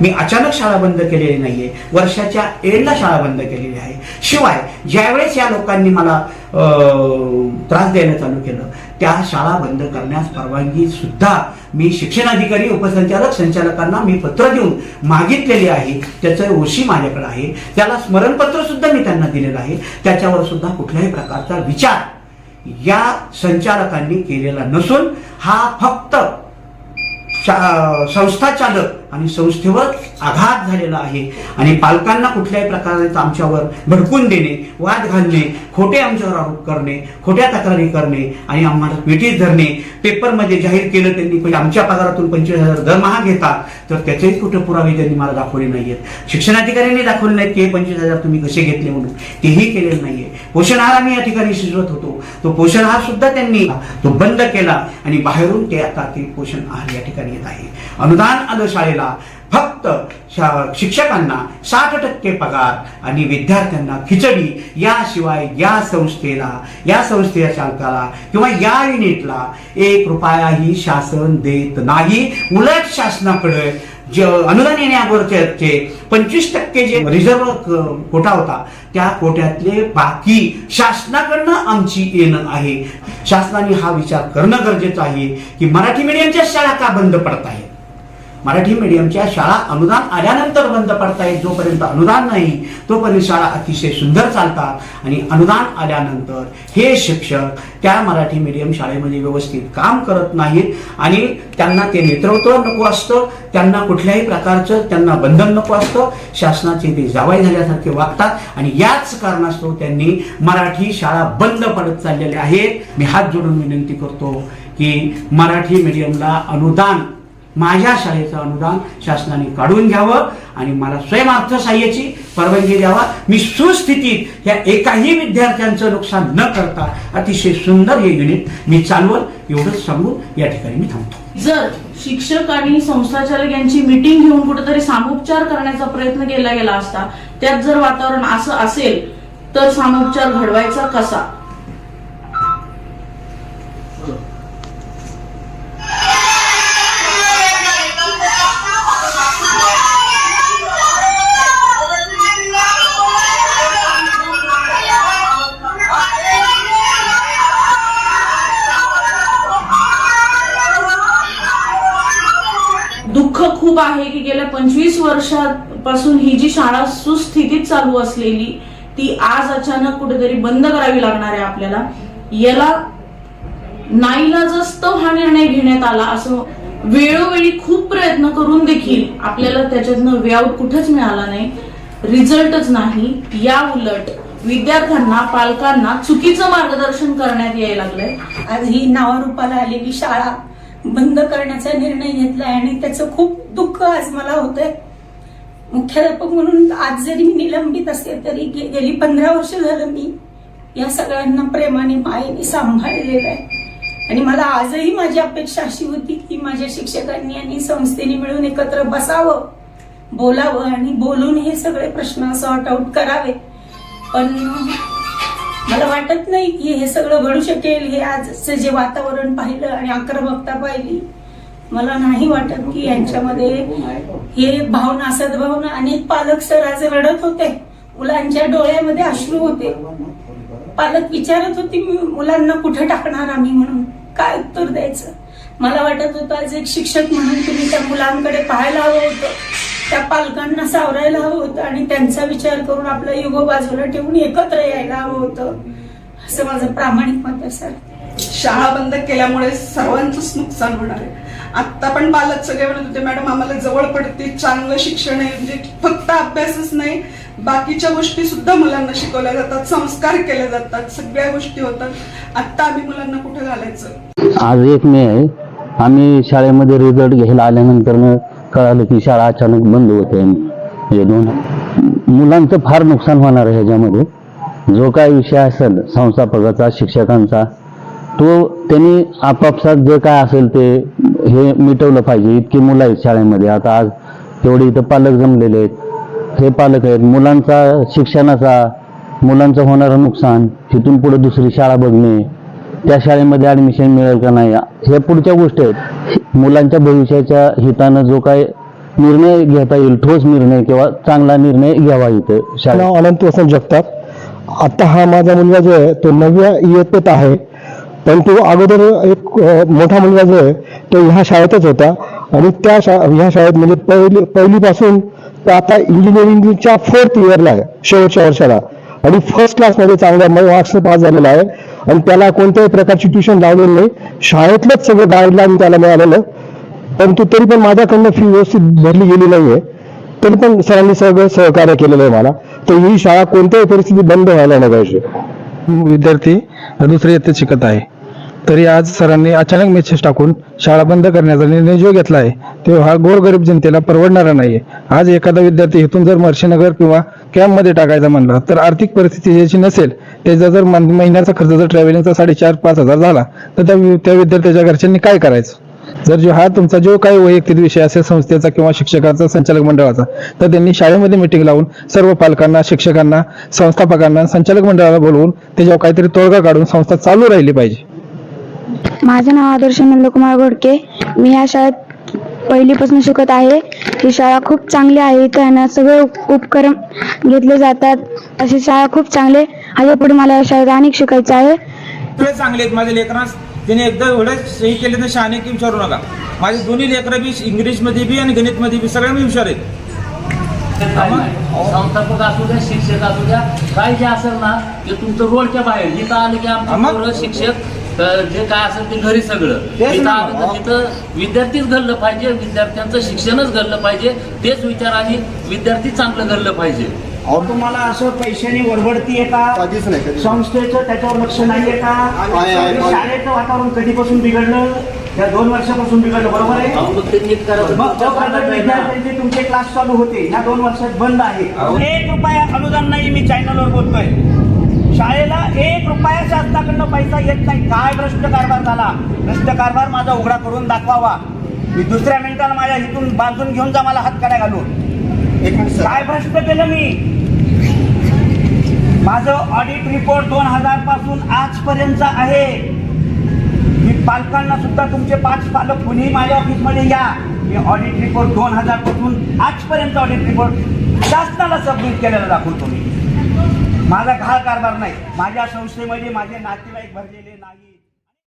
मी अचानक शाळा बंद केलेली नाहीये. वर्षाच्या एडला शाळा बंद केलेली आहे. शिवाय ज्यावेळेस या लोकांनी मला त्रास द्यायला चालू केलं त्या शाळा बंद करण्यास परवानगी सुद्धा मी शिक्षणाधिकारी उपसंचालक संचालकांना मी पत्र देऊन मागितलेले आहे. त्याचं ओशी माझ्याकडे आहे. त्याला स्मरणपत्र सुद्धा मी त्यांना दिलेलं आहे. त्याच्यावर सुद्धा कुठल्याही प्रकारचा विचार या संचालकांनी केलेला नसून हा फक्त शा- संस्था चालक आणि संस्थेवर आघात झालेला आहे. आणि पालकांना कुठल्याही प्रकारे आमच्यावर भडकून देणे वाद घालणे खोटे आमच्यावर आरोप करणे खोट्या तक्रारी करणे आणि आम्हाला पेटीत धरणे पेपरमध्ये जाहीर केलं त्यांनी म्हणजे आमच्या पगारातून पंचवीस हजार दरमहा घेतात तर त्याचेही कुठे पुरावे त्यांनी मला दाखवले नाहीयेत. शिक्षणाधिकाऱ्यांनी दाखवले नाहीत की हे पंचवीस हजार तुम्ही कसे घेतले म्हणून. तेही केलेलं नाहीये. पोषण आहार आम्ही या ठिकाणी शिजवत होतो. तो पोषण आहार सुद्धा त्यांनी तो बंद केला आणि बाहेरून ते आता ते पोषण आहार या ठिकाणी येत आहे अनुदान आलं शाळेला. फक्त फक्त शिक्षकांना साठ टक्के पगार आणि विद्यार्थ्यांना खिचडी याशिवाय या संस्थेला या संस्थेच्या चालकाला किंवा या युनिटला एक रुपयाही शासन देत नाही. उलट शासनाकडे जे अनुदान येण्यावरचे पंचवीस टक्के जे रिझर्व्ह कोटा होता त्या कोट्यातले बाकी शासनाकडनं आमची येणं आहे. शासनाने हा विचार करणं गरजेचं आहे की मराठी मीडियमच्या शाळा का बंद पडत आहेत? मराठी मीडियमच्या शाळा अनुदान आल्यानंतर बंद पडतायत. जोपर्यंत अनुदान नाही तोपर्यंत शाळा अतिशय सुंदर चालतात. आणि अनुदान आल्यानंतर हे शिक्षक त्या मराठी मीडियम शाळेमध्ये व्यवस्थित काम करत नाहीत. आणि त्यांना ते नेतृत्व नको असतं. त्यांना कुठल्याही प्रकारचं त्यांना बंधन नको असतं. शासनाचे ते जावाई झाल्यासारखे वागतात. आणि याच कारणास्तव त्यांनी मराठी शाळा बंद पडत चाललेल्या आहेत. मी हात जोडून विनंती करतो की मराठी मीडियमला अनुदान माझ्या शाळेचं अनुदान शासनाने काढून घ्यावं आणि मला स्वयं अर्थसहाय्याची परवानगी द्यावा. मी सुस्थितीत या एकाही विद्यार्थ्यांचं नुकसान न करता अतिशय सुंदर हे युनिट मी चालवल. एवढंच सांगून या ठिकाणी मी थांबतो. जर शिक्षक आणि संस्थाचालक यांची मिटिंग घेऊन कुठेतरी सामोपचार करण्याचा प्रयत्न केला गेला असता त्यात जर वातावरण असं असेल तर सामोपचार घडवायचा कसा? कौतुक आहे की गेल्या पंचवीस वर्षापासून ही जी शाळा सुस्थितीत चालू असलेली ती आज अचानक कुठेतरी बंद करावी लागणार आहे आपल्याला. याला नाईलाजस्तव हा निर्णय घेण्यात आला असं वेळोवेळी खूप प्रयत्न करून देखील आपल्याला त्याच्यातनं वे आउट कुठंच मिळाला नाही. रिझल्टच नाही. या उलट विद्यार्थ्यांना पालकांना चुकीचं मार्गदर्शन करण्यात यायला लागलंय. आज ही नावारूपाला आलेली शाळा बंद करण्याचा निर्णय घेतलाय आणि त्याचं खूप दुःख आज मला होतंय. मुख्याध्यापक म्हणून आज जरी मी निलंबित असते तरी गेली पंधरा वर्ष झालं मी या सगळ्यांना प्रेमाने मायेने सांभाळलेलं आहे. आणि मला आजही माझी अपेक्षा अशी होती की माझ्या शिक्षकांनी आणि संस्थेने मिळून एकत्र बसावं बोलावं आणि बोलून हे सगळे प्रश्न सॉर्ट आउट करावे. पण मला वाटत नाही की हे सगळं घडू शकेल हे आजचं जे वातावरण पाहिलं आणि आक्रमकता पाहिली मला नाही वाटत की यांच्यामध्ये हे भावना सद्भावना अनेक पालक सर आज रडत होते. मुलांच्या डोळ्यामध्ये अश्रू होते. पालक विचारत होती "मी मुलांना कुठे टाकणार आम्ही म्हणून? काय उत्तर द्यायचं? मला वाटत होतं आज एक शिक्षक म्हणून तुम्ही त्या मुलांकडे पाहायला हवं होतं. त्या पालकांना सावरायला हवं होतं आणि त्यांचा विचार करून आपला युगो बाजूला ठेवून एकत्र यायला हवं होतं. असं माझं प्रामाणिक मत आहे सर. शाळा बंद केल्यामुळे सर्वांचंच नुकसान होणार आहे. आत्ता पण पालक सगळे म्हणत होते मॅडम आम्हाला जवळ पडते चांगलं शिक्षण आहे म्हणजे फक्त अभ्यासच नाही बाकीच्या गोष्टी सुद्धा मुलांना शिकवल्या जातात संस्कार केले जातात सगळ्या गोष्टी होतात. आत्ता आम्ही मुलांना कुठे घालायचं? आज एक मे आहे. आम्ही शाळेमध्ये रिझल्ट घ्यायला आल्यानंतर कळालं की शाळा अचानक बंद होते हे दोन मुलांचं फार नुकसान होणार आहे ह्याच्यामध्ये. जो काय विषय असेल संस्थापकाचा शिक्षकांचा तो त्यांनी आपापसात जे काय असेल ते हे मिटवलं पाहिजे. इतकी मुलं आहेत शाळेमध्ये. आता आज तेवढे इथं पालक जमलेले आहेत. हे पालक आहेत. मुलांचा शिक्षणाचा मुलांचं होणारं नुकसान तिथून पुढे दुसरी शाळा बघणे त्या शाळेमध्ये ऍडमिशन मिळेल का नाही? ह्या पुढच्या गोष्टी आहेत. मुलांच्या भविष्याच्या हितानं जो काय निर्णय घेता येईल ठोस निर्णय किंवा चांगला निर्णय घ्यावा इथं शाळा अनंत वसंत जगतात आता हा माझा मुलगा जो आहे तो नवव्या इयत्तेत आहे. पण तो अगोदर एक मोठा मुलगा जो आहे तो ह्या शाळेतच होता. आणि त्या शा ह्या शाळेत म्हणजे पहिली पहिलीपासून तो आता इंजिनिअरिंगच्या फोर्थ इयरला आहे शेवटच्या वर्षाला. आणि फर्स्ट क्लासमध्ये चांगल्या मार्क्स पास झालेला आहे. आणि त्याला कोणत्याही प्रकारची ट्युशन लावलेली नाही. शाळेतलंच सगळं गाईडलाईन त्याला मिळालेलं. परंतु तरी पण माझ्याकडनं फी व्यवस्थित भरली गेली नाहीये. तरी पण सरांनी सगळं सहकार्य केलेलं आहे मला. तर ही शाळा कोणत्याही परिस्थितीत बंद व्हायला नाही पाहिजे विद्यार्थी दुसरी इयत्तेत शिकत आहे. तरी आज सरांनी अचानक मेसेज टाकून शाळा बंद करण्याचा निर्णय जो घेतला आहे तो हा गोरगरीब जनतेला परवडणारा नाहीये. आज एखादा विद्यार्थी इथून जर मर्शीनगर किंवा कॅम्पमध्ये टाकायचा म्हणला तर आर्थिक परिस्थिती ज्याची नसेल त्याचा जर महिन्याचा खर्च जर ट्रॅव्हलिंगचा साडेचार पाच हजार झाला तर त्या त्या विद्यार्थ्याच्या घरच्यांनी काय करायचं? जर जो हा तुमचा जो काही वैयक्तिक विषय असेल संस्थेचा किंवा शिक्षकाचा संचालक मंडळाचा तर त्यांनी शाळेमध्ये मिटिंग लावून सर्व पालकांना शिक्षकांना संस्थापकांना संचालक मंडळाला बोलवून त्याच्यावर काहीतरी तोडगा काढून संस्था चालू राहिली पाहिजे. माझं नाव आदर्श नंदकुमार घोडके. मी या शाळेत पहिलीपासून शिकत आहे. ही शाळा खूप चांगली आहे. इथं आहे ना सगळे उप- उपक्रम घेतले जातात. अशी शाळा खूप चांगली आहे. पुढे मला या शाळेत अनेक शिकायचं आहे. सगळे चांगले आहेत माझ्या लेकरांस त्याने एकदा एवढं सही केले तर शहाणे की विचारू नका. माझे दोन्ही लेकरं बी इंग्लिशमध्ये बी आणि गणितमध्ये बी सगळ्या मी हुशार आहेत. संस्थापक असू द्या शिक्षक असू द्या काय जे असेल ना ते तुमचं रोडच्या बाहेर जिथं आलं की आमचं शिक्षक अ, जे काय असेल ते घरी सगळं. तेच ना. तर तिथं विद्यार्थीच घडलं पाहिजे विद्यार्थ्यांचं शिक्षणच घडलं पाहिजे तेच विचाराने विद्यार्थी चांगलं घडलं पाहिजे. अहो तुम्हाला असं पैशाने वरबडती आहे का? संस्थेचं त्याच्यावर लक्ष नाहीये का? शाळेचं वातावरण कधीपासून बिघडलं? त्या दोन वर्षापासून बिघडलं बरोबर आहे? अहो, मग ते नीट करायचं मग तुमच्या जो हातात प्रायव्हेट आहे ना. विद्यार्थ्यांचे तुमचे क्लास चालू होते. या दोन वर्षात बंद आहे. एक रुपया अनुदान नाही मी चॅनलवर बोलतोय. शाळेला एक रुपया शासनाकडनं पैसा येत नाही. काय भ्रष्ट कारभार झाला? भ्रष्ट कारभार माझा उघडा करून दाखवावा. मी दुसऱ्या मिनिटाला माझ्या इथून बांधून घेऊन जा मला हात काढ्या घालून. काय भ्रष्ट केलं मी? माझं ऑडिट रिपोर्ट दोन हजारपासून आजपर्यंत आहे. मी पालकांना सुद्धा तुमचे पाच पालक कुणीही माझ्या ऑफिसमध्ये या. मी ऑडिट रिपोर्ट दोन हजारपासून आजपर्यंत ऑडिट रिपोर्ट शासनाला सबमिट केलेला दाखवतो मी. माझा घाळ कारभार नाही. माझ्या संस्थेमध्ये माझे नातेवाईक भरलेले नाही